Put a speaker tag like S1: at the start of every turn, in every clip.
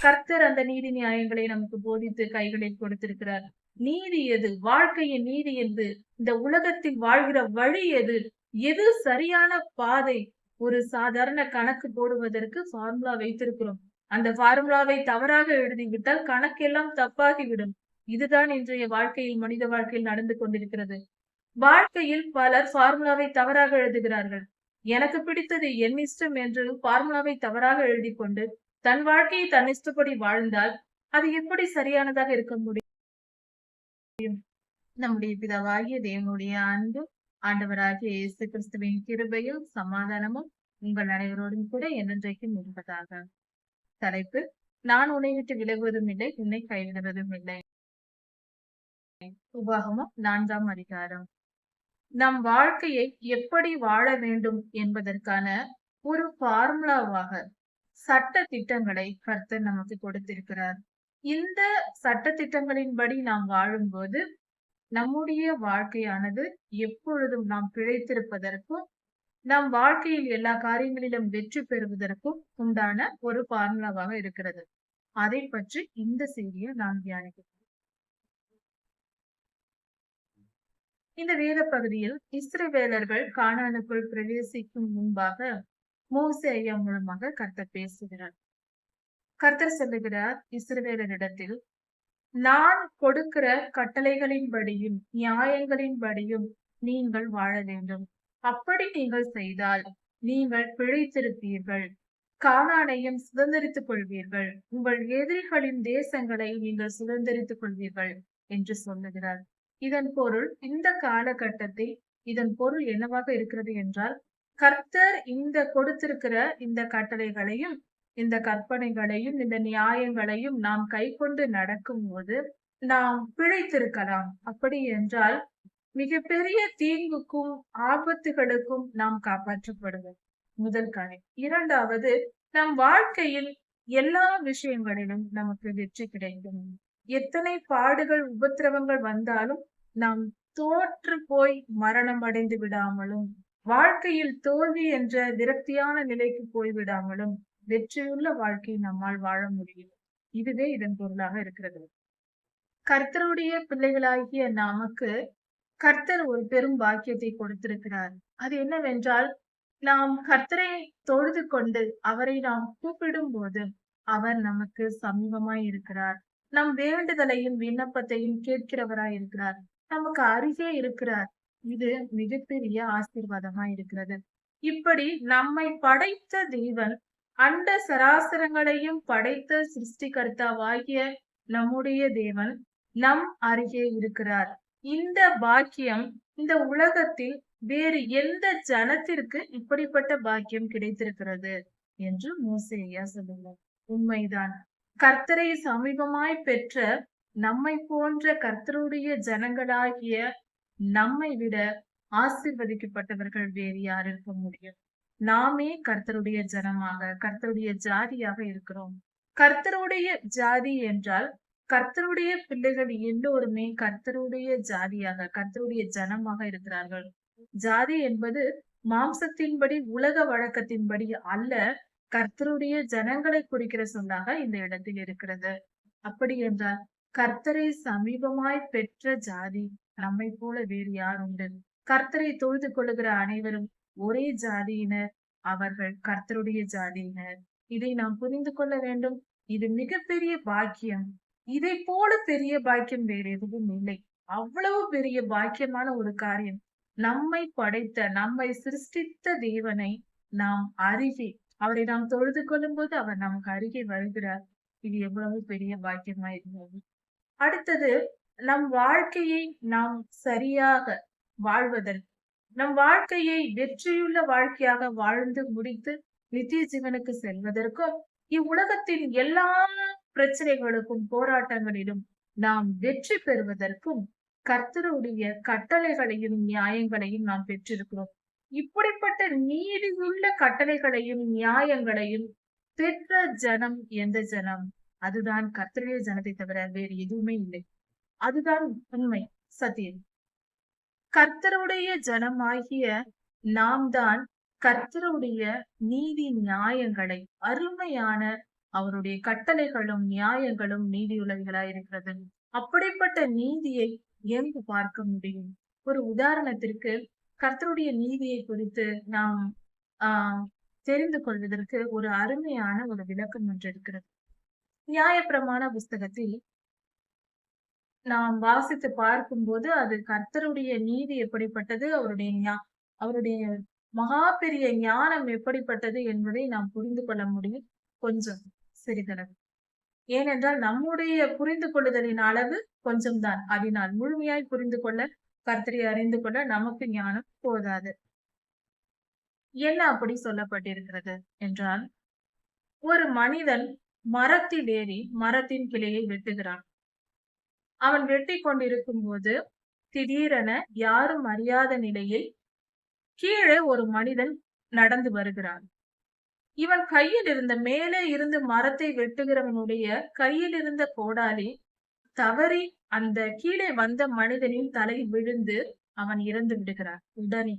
S1: கர்த்தர் அந்த நீதி நியாயங்களை நமக்கு போதித்து கைகளில் கொடுத்திருக்கிறார். நீதி எது? வாழ்க்கையின் நீதி என்று இந்த உலகத்தில் வாழ்கிற வழி எது? எது சரியான பாதை? ஒரு சாதாரண கணக்கு போடுவதற்கு ஃபார்முலா வைத்திருக்கிறோம். அந்த ஃபார்முலாவை தவறாக எழுதிவிட்டால் கணக்கெல்லாம் தப்பாகிவிடும். இதுதான் இன்றைய வாழ்க்கையில் மனித வாழ்க்கையில் நடந்து கொண்டிருக்கிறது. வாழ்க்கையில் பலர் ஃபார்முலாவை தவறாக எழுதுகிறார்கள். எனக்கு பிடித்தது என் இஷ்டம் என்று ஃபார்முலாவை தவறாக எழுதி கொண்டு தன் வாழ்க்கையை தன் இஷ்டப்படி வாழ்ந்தால் அது எப்படி சரியானதாக இருக்க முடியும்? நம்முடைய பிதாவாகிய தேவனுடைய அன்பு ஆண்டவராகிய இயேசு கிறிஸ்துவின் கிருபையும் சமாதானமும் உங்கள் அனைவரோடும் கூட என்றென்றைக்கும் இருப்பதாக. தலைப்பு நான் உன்னை விட்டு விலகுவதும் இல்லை உன்னை கைவிடுவதும் இல்லை. உபாகமம் நான்காம் அதிகாரம். நம் வாழ்க்கையை எப்படி வாழ வேண்டும் என்பதற்கான ஒரு ஃபார்முலாவாக சட்ட திட்டங்களை கர்த்தர் நமக்கு கொடுத்திருக்கிறார். இந்த சட்ட திட்டங்களின்படி நாம் வாழும்போது நம்முடைய வாழ்க்கையானது எப்பொழுதும் நாம் பிழைத்திருப்பதற்கும் நம் வாழ்க்கையில் எல்லா காரியங்களிலும் வெற்றி பெறுவதற்கும் உண்டான ஒரு பார்முலாவாக இருக்கிறது. அதை பற்றி இந்த செய்தியை நாம் தியானிக்கிறோம் இந்த வேத பகுதியில் இஸ்ரவேலர்கள் காணானுக்குள் பிரவேசிக்கும் முன்பாக மோசே ஐயா மூலமாக கர்த்தர் பேசுகிறார். கர்த்தர் சொல்லுகிறார் இஸ்ரவேலரிடத்தில் நான் கொடுக்கிற கட்டளைகளின்படியும் நியாயங்களின்படியும் நீங்கள் வாழ வேண்டும். அப்படி நீங்கள் செய்தால் நீங்கள் பிழைத்திருப்பீர்கள். காணானையும் சுதந்திரித்துக் கொள்வீர்கள். உங்கள் எதிரிகளின் தேசங்களை நீங்கள் சுதந்திரித்துக் கொள்வீர்கள் என்று சொல்லுகிறார். இதன் பொருள் இந்த காலகட்டத்தில் இதன் பொருள் என்னவாக இருக்கிறது என்றால் கர்த்தர் இந்த கொடுத்திருக்கிற இந்த கட்டளைகளையும் இந்த கற்பனைகளையும் இந்த நியாயங்களையும் நாம் கை கொண்டு நடக்கும் போது நாம் பிழைத்திருக்கலாம். அப்படி என்றால் மிகப்பெரிய தீங்குக்கும் ஆபத்துகளுக்கும் நாம் காப்பாற்றப்படுவோம். முதல் காரியம். இரண்டாவது நம் வாழ்க்கையில் எல்லா விஷயங்களிலும் நமக்கு வெற்றி கிடைக்கும். எத்தனை பாடுகள் உபத்திரவங்கள் வந்தாலும் நாம் தோற்று போய் மரணம் அடைந்து விடாமலும் வாழ்க்கையில் தோல்வி என்ற விரக்தியான நிலைக்கு போய்விடாமலும் வெற்றியுள்ள வாழ்க்கை நம்மால் வாழ முடியும். இதுவே இதன் பொருளாக இருக்கிறது. கர்த்தருடைய பிள்ளைகளாகிய நமக்கு கர்த்தர் ஒரு பெரும் பாக்கியத்தை கொடுத்திருக்கிறார். அது என்னவென்றால் நாம் கர்த்தரை தொழுது கொண்டு அவரை நாம் கூப்பிடும் போது அவர் நமக்கு சமீபமாய் இருக்கிறார். நம் வேண்டுதலையும் விண்ணப்பத்தையும் கேட்கிறவராய் இருக்கிறார். நமக்கு அருகே இருக்கிறார். இது மிகப்பெரிய ஆசீர்வாதமா இருக்கிறது. இப்படி நம்மை படைத்த தேவன் அண்ட சராசரங்களையும் படைத்த சிருஷ்டிகர்த்தாவாகிய நம்முடைய தேவன் நம் அருகே இருக்கிறார். இந்த பாக்கியம் இந்த உலகத்தில் வேறு எந்த ஜனத்திற்கு இப்படிப்பட்ட பாக்கியம் கிடைத்திருக்கிறது என்று மோசையா சொல்லுங்க உண்மைதான். கர்த்தரை சமீபமாய் பெற்ற நம்மை போன்ற கர்த்தருடைய ஜனங்களாகிய நம்மை விட ஆசிர்வதிக்கப்பட்டவர்கள் வேறு யார் இருக்க முடியும்? நாமே கர்த்தருடைய ஜனமாக கர்த்தருடைய ஜாதியாக இருக்கிறோம். கர்த்தருடைய ஜாதி என்றால் கர்த்தருடைய பிள்ளைகள் எல்லோருமே கர்த்தருடைய ஜாதியாக கர்த்தருடைய ஜனமாக இருக்கிறார்கள். ஜாதி என்பது மாம்சத்தின்படி உலக வழக்கத்தின்படி அல்ல கர்த்தருடைய ஜனங்களை குறிக்கிற சொல்லாக இந்த இடத்தில் இருக்கிறது. அப்படி என்றால் கர்த்தரை சமீபமாய் பெற்ற ஜாதி நம்மை போல வேறு யார் உண்டு? கர்த்தரை தொழுது கொள்ளுகிற அனைவரும் ஒரே ஜாதியினர். அவர்கள் கர்த்தருடைய ஜாதியினர். இதை நாம் புரிந்து கொள்ள வேண்டும். இது மிகப்பெரிய பாக்கியம். இதை போல பெரிய பாக்கியம் வேறு எதுவும் இல்லை. அவ்வளவு பெரிய பாக்கியமான ஒரு காரியம். நம்மை படைத்த நம்மை சிருஷ்டித்த தேவனை நாம் அருகே அவரை நாம் தொழுது கொள்ளும் போது அவர் நமக்கு அருகே வருகிறார். இது எவ்வளவு பெரிய பாக்கியமா இருந்தது. அடுத்தது நம் வாழ்க்கையை நாம் சரியாக வாழ்வதற்கு நம் வாழ்க்கையை வெற்றியுள்ள வாழ்க்கையாக வாழ்ந்து முடித்து நித்திய ஜீவனுக்கு செல்வதற்கும் இவ்வுலகத்தின் எல்லா பிரச்சனைகளுக்கும் போராட்டங்களிலும் நாம் வெற்றி பெறுவதற்கும் கர்த்தருடைய கட்டளைகளையும் நியாயங்களையும் நாம் பெற்றிருக்கிறோம். இப்படிப்பட்ட நீதியுள்ள கட்டளைகளையும் நியாயங்களையும் பெற்ற ஜனம் எந்த ஜனம்? அதுதான் கர்த்தருடைய ஜனத்தை தவிர வேறு எதுவுமே இல்லை. அதுதான் உண்மை சத்தியம். கர்த்தருடைய ஜனமாகிய நாம் தான் கர்த்தருடைய நீதி நியாயங்களை அருமையான அவருடைய கட்டளைகளும் நியாயங்களும் நீதியுள்ளவைகளாய் இருக்கிறது. அப்படிப்பட்ட நீதியை எங்கு பார்க்க முடியும்? ஒரு உதாரணத்திற்கு கர்த்தருடைய நீதியை குறித்து நாம் ஆஹ் தெரிந்து கொள்வதற்கு ஒரு அருமையான ஒரு விளக்கம் ஒன்று இருக்கிறது. நியாயப்பிரமாண புஸ்தகத்தில் நாம் வாசித்து பார்க்கும்போது அது கர்த்தருடைய நீதி எப்படிப்பட்டது அவருடைய ஞா- அவருடைய மகா பெரிய ஞானம் எப்படிப்பட்டது என்பதை நாம் புரிந்து கொள்ள முடியும். கொஞ்சம் சிறிதளவு. ஏனென்றால் நம்முடைய புரிந்து கொள்ளுதலின் அளவு கொஞ்சம்தான். அதனால் முழுமையாய் புரிந்து கொள்ள கர்த்தரை அறிந்து கொள்ள நமக்கு ஞானம் போதாது. என்ன அப்படி சொல்லப்பட்டிருக்கிறது என்றால் ஒரு மனிதன் மரத்தில் ஏறி மரத்தின் கிளையை வெட்டுகிறான். அவன் வெட்டி கொண்டிருக்கும் போது திடீரென யாரும் அறியாத நிலையில் கீழே ஒரு மனிதன் நடந்து வருகிறான். இவன் கையில் இருந்த மேலே இருந்து மரத்தை வெட்டுகிறவனுடைய கையில் இருந்த கோடாலி தவறி அந்த கீழே வந்த மனிதனின் தலையில் விழுந்து அவன் இறந்து விடுகிறான். உடனே.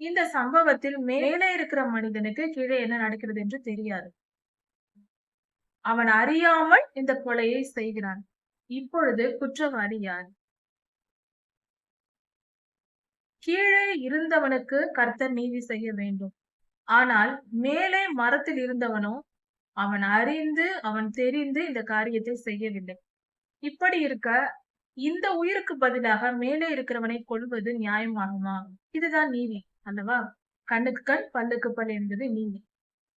S1: இந்த சம்பவத்தில் மேலே இருக்கிற மனிதனுக்கு கீழே என்ன நடக்கிறது என்று தெரியாது. அவன் அறியாமல் இந்த கொலையை செய்கிறான். இப்பொழுது குற்றவாளி யார்? கீழே இருந்தவனுக்கு கர்த்தர் நீதி செய்ய வேண்டும். ஆனால் மேலே மரத்தில் இருந்தவனோ அவன் அறிந்து அவன் தெரிந்து இந்த காரியத்தை செய்யவில்லை. இப்படி இருக்க இந்த உயிருக்கு பதிலாக மேலே இருக்கிறவனை கொள்வது நியாயமாகுமா? இதுதான் நீதி அல்லவா? கண்ணுக்கு கண் பல்லுக்கு பல் என்பது நீதி.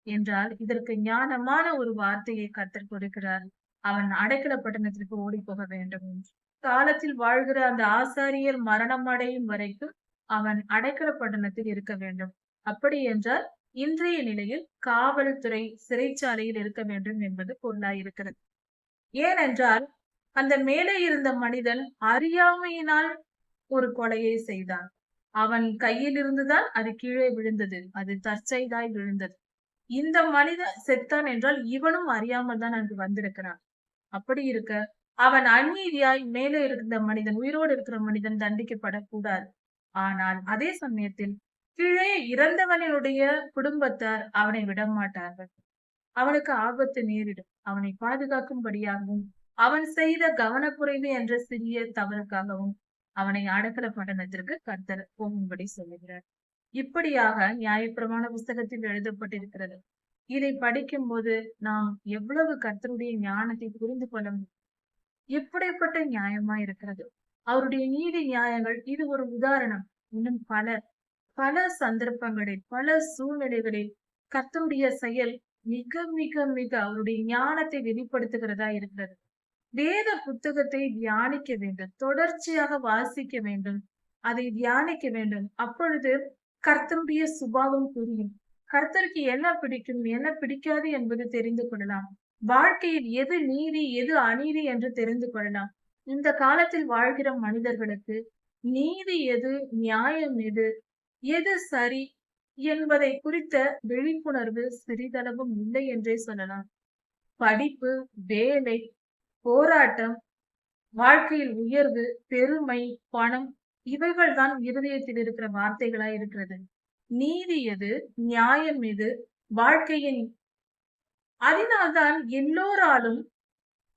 S1: என்றால் இதற்கு ஞானமான ஒரு வார்த்தையை கத்தர் கொடுக்கிறார். அவன் அடைக்கல பட்டணத்திற்கு ஓடி போக வேண்டும். என்று காலத்தில் வாழ்கிற அந்த ஆசாரியர் மரணம் அடையும் வரைக்கும் அவன் அடைக்கல பட்டணத்தில் இருக்க வேண்டும். அப்படி என்றால் இன்றைய நிலையில் காவல்துறை சிறைச்சாலையில் இருக்க வேண்டும் என்பது பொருளாயிருக்கிறது. ஏனென்றால் அந்த மேலே இருந்த மனிதன் அறியாமையினால் ஒரு கொலையை செய்தான். அவன் கையில் இருந்துதான் அது கீழே விழுந்தது. அது தற்செய்தாய் விழுந்தது. இந்த மனிதன் செத்தான் என்றால் இவனும் அறியாமல் தான் அங்கு வந்திருக்கிறான். அப்படி இருக்க அவன் அநீதியாய் மேலே இருந்த மனிதன் உயிரோடு இருக்கிற மனிதன் தண்டிக்கப்படக்கூடாது. ஆனால் அதே சமயத்தில் கீழே இறந்தவனுடைய குடும்பத்தார் அவனை விட மாட்டார்கள் அவனுக்கு ஆபத்து நேரிடும். அவனை பாதுகாக்கும்படியாகவும் அவன் செய்த கவனக்குறைவு என்ற சிறிய தவறுக்காகவும் அவனை அடக்கல பட்டணத்திற்கு கர்த்தர் போகும்படி சொல்லுகிறார். இப்படியாக நியாயப்பிரமாண புஸ்தகத்தில் எழுதப்பட்டிருக்கிறது. இதை படிக்கும் போது நாம் எவ்வளவு கர்த்தருடைய ஞானத்தை புரிந்து கொள்ள முடியும்? எப்படிப்பட்ட நியாயமா இருக்கிறது? அவருடைய நீதி நியாயங்கள் இது ஒரு உதாரணம். இன்னும் பல பல சந்தர்ப்பங்களில் பல சூழ்நிலைகளில் கர்த்தருடைய செயல் மிக மிக மிக அவருடைய ஞானத்தை வெளிப்படுத்துகிறதா இருக்கிறது. வேத புத்தகத்தை தியானிக்க வேண்டும். தொடர்ச்சியாக வாசிக்க வேண்டும். அதை தியானிக்க வேண்டும். அப்பொழுது கர்த்தருடைய சுபாவம் புரியும். கர்த்தருக்கு என்ன பிடிக்கும் என்ன பிடிக்காது என்பது தெரிந்து கொள்ளலாம். வாழ்க்கையில் எது நீதி எது அநீதி என்று தெரிந்து கொள்ளலாம். இந்த காலத்தில் வாழ்கிற மனிதர்களுக்கு நீதி எது நியாயம் எது எது சரி என்பதை குறித்த விழிப்புணர்வு சிறிதளவும் இல்லை என்றே சொல்லலாம். படிப்பு வேலை போராட்டம் வாழ்க்கையில் உயர்வு பெருமை பணம் இவைகள் தான் இருதயத்தில் இருக்கிற வார்த்தைகளா இருக்கிறது. நீதி எது? நியாயம் எது? வாழ்க்கையின் அதனால்தான் எல்லோராலும்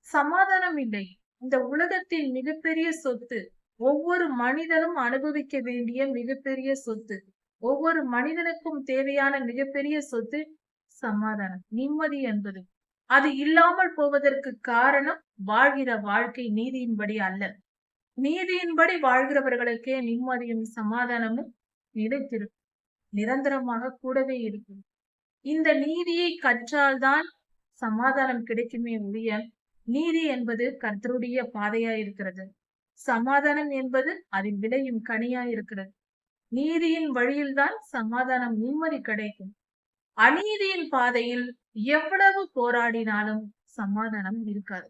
S1: சமாதானம் இல்லை. இந்த உலகத்தின் மிகப்பெரிய சொத்து ஒவ்வொரு மனிதனும் அனுபவிக்க வேண்டிய மிகப்பெரிய சொத்து ஒவ்வொரு மனிதனுக்கும் தேவையான மிகப்பெரிய சொத்து சமாதானம் நிம்மதி என்பது. அது இல்லாமல் போவதற்கு காரணம் வாழ்கிற வாழ்க்கை நீதியின்படி அல்ல. நீதியின்படி வாழ்கிறவர்களுக்கே நிம்மதியும் சமாதானமும் நிலைத்திருக்கும். நிரந்தரமாக கூடவே இருக்கும். இந்த நீதியை கற்றால்தான் சமாதானம் கிடைக்குமே ஒழிய நீதி என்பது கர்த்தருடைய பாதையா இருக்கிறது சமாதானம் என்பது அதில் விளையும் கனியா இருக்கிறது நீதியின் வழியில்தான் சமாதானம் நிம்மதி கிடைக்கும். அநீதியின் பாதையில் எவ்வளவு போராடினாலும் சமாதானம் இருக்காது.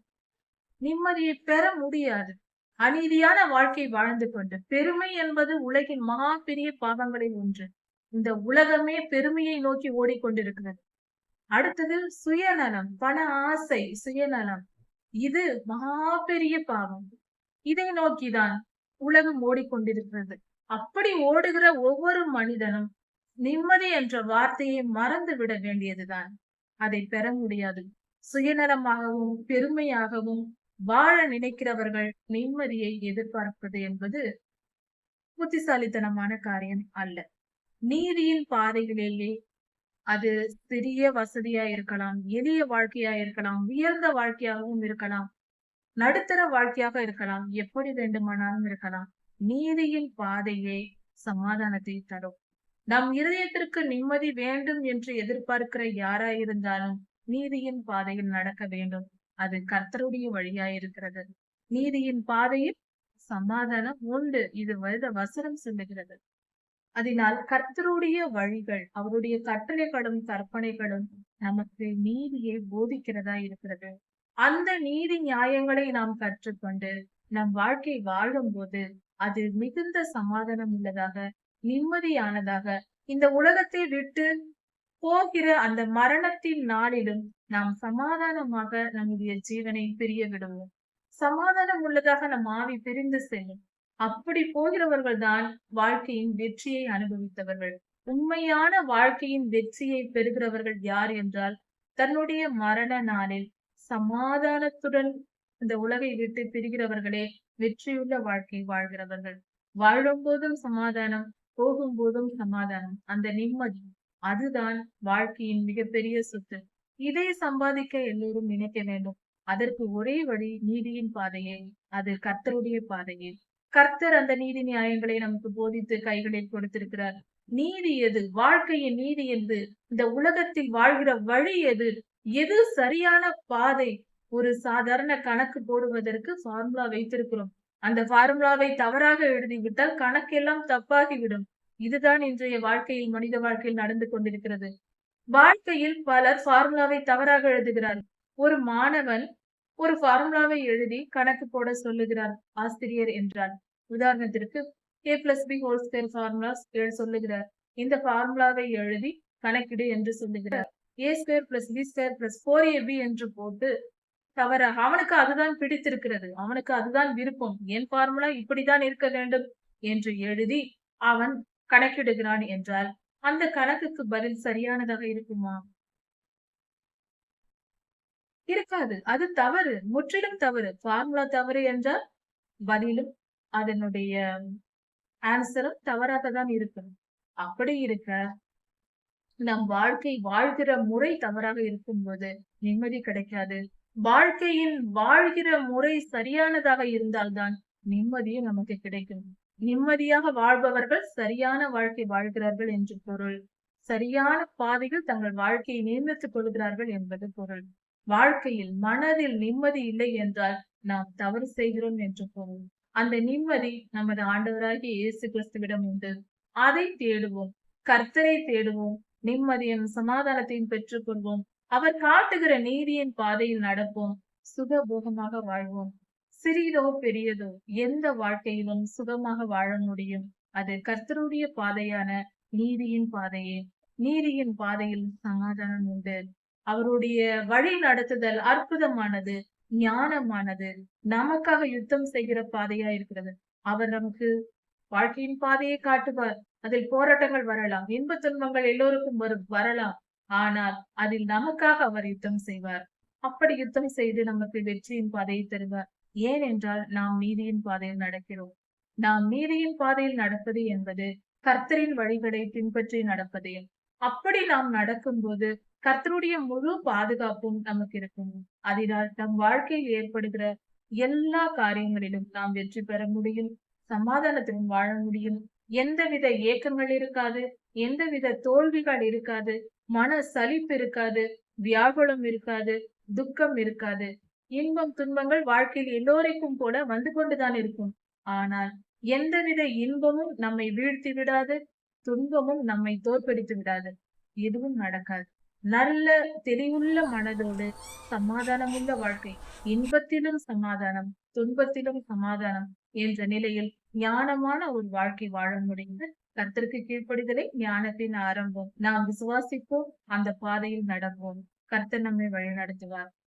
S1: நிம்மதியை பெற முடியாது. அநீதியான வாழ்க்கை வாழ்ந்து கொண்டு பெருமை என்பது உலகின் மகா பெரிய பாவங்களில் ஒன்று. இந்த உலகமே பெருமையை நோக்கி ஓடிக்கொண்டிருக்கிறது. அடுத்தது சுயநலம் பண ஆசை சுயநலம். இது மகா பெரிய பாவம் இதை நோக்கிதான் உலகம் ஓடிக்கொண்டிருக்கிறது. அப்படி ஓடுகிற ஒவ்வொரு மனிதனும் நிம்மதி என்ற வார்த்தையை மறந்து விட வேண்டியதுதான். அதை பெற முடியாது. சுயநலமாகவும் பெருமையாகவும் வாழ நினைக்கிறவர்கள் நிம்மதியை எதிர்பார்ப்பது என்பது புத்திசாலித்தனமான காரியம் அல்ல. நீதியின் பாதைகளிலே அது சிறிய வசதியா இருக்கலாம் எளிய வாழ்க்கையா இருக்கலாம் உயர்ந்த வாழ்க்கையாகவும் இருக்கலாம் நடுத்தர வாழ்க்கையாக இருக்கலாம் எப்படி வேண்டுமானாலும் இருக்கலாம். நீதியின் பாதையே சமாதானத்தை தரும். நம் இருதயத்திற்கு நிம்மதி வேண்டும் என்று எதிர்பார்க்கிற யாராயிருந்தாலும் நீதியின் பாதையில் நடக்க வேண்டும். அது கர்த்தருடைய வழியா இருக்கிறது. நீதியின் பாதையில் சமாதானம் உண்டு. இது வருத வசனம் சொல்லுகிறது. அதனால் கர்த்தருடைய வழிகள் அவருடைய கட்டளைகளும் கற்பனைகளும் நமக்கு நீதியை போதிக்கிறதா இருக்கிறது. அந்த நீதி நியாயங்களை நாம் கற்றுக்கொண்டு நம் வாழ்க்கை வாழும் போது அது மிகுந்த சமாதானம் உள்ளதாக நிம்மதியானதாக இந்த உலகத்தை விட்டு போகிற அந்த மரணத்தின் நாளிலும் நாம் சமாதானமாக நம்முடைய ஜீவனை பிரிய விடுவோம். சமாதானம் உள்ளதாக நம் ஆவி பிரிந்து செல்லும். அப்படி போகிறவர்கள் தான் வாழ்க்கையின் வெற்றியை அனுபவித்தவர்கள். உண்மையான வாழ்க்கையின் வெற்றியை பெறுகிறவர்கள் யார் என்றால் தன்னுடைய மரண நாளில் சமாதானத்துடன் இந்த உலகை விட்டு பிரிகிறவர்களே வெற்றியுள்ள வாழ்க்கை வாழ்கிறவர்கள். வாழும் போதும் சமாதானம் போகும் போதும் சமாதானம். அந்த நிம்மதி அதுதான் வாழ்க்கையின் மிகப்பெரிய சொத்து. இதை சம்பாதிக்க எல்லோரும் நினைக்க வேண்டும். அதற்கு ஒரே வழி நீதியின் பாதையே அது கர்த்தருடைய பாதையே. கர்த்தர் அந்த நீதி நியாயங்களை நமக்கு போதித்து கைகளில் கொடுத்திருக்கிறார். நீதி எது? வாழ்க்கையின் நீதி எது இந்த உலகத்தில் வாழ்கிற வழி எது? எது சரியான பாதை? ஒரு சாதாரண கணக்கு போடுவதற்கு ஃபார்முலா வைத்திருக்கிறோம். அந்த ஃபார்முலாவை தவறாக எழுதிவிட்டால் கணக்கெல்லாம் தப்பாகிவிடும். இதுதான் இன்றைய வாழ்க்கையில் மனித வாழ்க்கையில் நடந்து கொண்டிருக்கிறது. வாழ்க்கையில் பலர் ஃபார்முலாவை தவறாக எழுதுகிறார். ஒரு மாணவன் ஒரு ஃபார்முலாவை எழுதி கணக்கு போட சொல்லுகிறார். ஆசிரியர் என்றார் உதாரணத்திற்கு A plus B whole square formula சொல்லுகிறார். இந்த ஃபார்முலாவை எழுதி கணக்கிடு என்று சொல்லுகிறார். A square plus B square plus four A B என்று போட்டு தவறாக அவனுக்கு அதுதான் பிடித்திருக்கிறது. அவனுக்கு அதுதான் விருப்பம். என் ஃபார்முலா இப்படிதான் இருக்க வேண்டும் என்று எழுதி அவன் கணக்கிடுகிறான் என்றால் அந்த கணக்குக்கு பதில் சரியானதாக இருக்குமா? இருக்காது. அது தவறு. முற்றிலும் தவறு. ஃபார்முலா தவறு என்றால் பதிலும் அதனுடைய ஆன்சரும் தவறாக தான் இருக்கும். அப்படி இருக்க நம் வாழ்க்கை வாழ்கிற முறை தவறாக இருக்கும்போது நிம்மதி கிடைக்காது. வாழ்க்கையில் வாழ்கிற முறை சரியானதாக இருந்தால்தான் நிம்மதியும் நமக்கு கிடைக்கும். நிம்மதியாக வாழ்பவர்கள் சரியான வாழ்க்கை வாழ்கிறார்கள் என்று பொருள். சரியான பாதையில் தங்கள் வாழ்க்கையை நியமித்துக் கொள்கிறார்கள் என்பது பொருள். வாழ்க்கையில் மனதில் நிம்மதி இல்லை என்றால் நாம் தவறு செய்கிறோம் என்று பொருள். அந்த நிம்மதி நமது ஆண்டவராகிய இயேசு கிறிஸ்துவிடம் உண்டு. அதை தேடுவோம். கர்த்தரை தேடுவோம். நிம்மதியும் சமாதானத்தையும் பெற்றுக்கொள்வோம். அவர் காட்டுகிற நீதியின் பாதையில் நடப்போம். சுகபோகமாக வாழ்வோம். சிறியதோ பெரியதோ எந்த வாழ்க்கையிலும் சுகமாக வாழ முடியும். அது கர்த்தருடைய பாதையான நீதியின் பாதையே. நீதியின் பாதையில் சமாதானம் உண்டு. அவருடைய வழி நடத்துதல் அற்புதமானது ஞானமானது. நமக்காக யுத்தம் செய்கிற பாதையா இருக்கிறது. அவர் நமக்கு வாழ்க்கையின் பாதையை காட்டுவார். அதில் போராட்டங்கள் வரலாம். இன்ப துன்பங்கள் எல்லோருக்கும் வரும் வரலாம். ஆனால் அதில் நமக்காக அவர் யுத்தம் செய்வார். அப்படி யுத்தம் செய்து நமக்கு வெற்றியின் பாதையை தருவார். ஏனென்றால் நாம் நீதியின் பாதையில் நடக்கிறோம். நாம் நீதியின் பாதையில் நடப்பது என்பது கர்த்தரின் வழிகளை பின்பற்றி நடப்பதே. அப்படி நாம் நடக்கும்போது கர்த்தருடைய முழு பாதுகாப்பும் நமக்கு இருக்கும். அதனால் நம் வாழ்க்கையில் ஏற்படுகிற எல்லா காரியங்களிலும் நாம் வெற்றி பெற முடியும் சமாதானத்திலும் வாழ முடியும். எந்தவித ஏக்கங்கள் இருக்காது எந்தவித தோல்விகள் இருக்காது மன சலிப்பு இருக்காது வியாகுலம் இருக்காது துக்கம் இருக்காது. இன்பம் துன்பங்கள் வாழ்க்கையில் எல்லோரைக்கும் கூட வந்து கொண்டுதான் இருக்கும். ஆனால் எந்தவித இன்பமும் நம்மை வீழ்த்தி விடாது துன்பமும் நம்மை தோற்கடித்து விடாது. எதுவும் நடக்காது. நல்ல தெளிவுள்ள மனதோடு சமாதானமுள்ள வாழ்க்கை. இன்பத்திலும் சமாதானம் துன்பத்திலும் சமாதானம் என்ற நிலையில் ஞானமான ஒரு வாழ்க்கை வாழ முடிந்து கத்திற்கு கீழ்ப்படிதலை ஞானத்தின் ஆரம்பம். நாம் விசுவாசிப்போம் அந்த பாதையில் நடப்போம். கர்த்தர் நம்மை வழி நடத்துவார்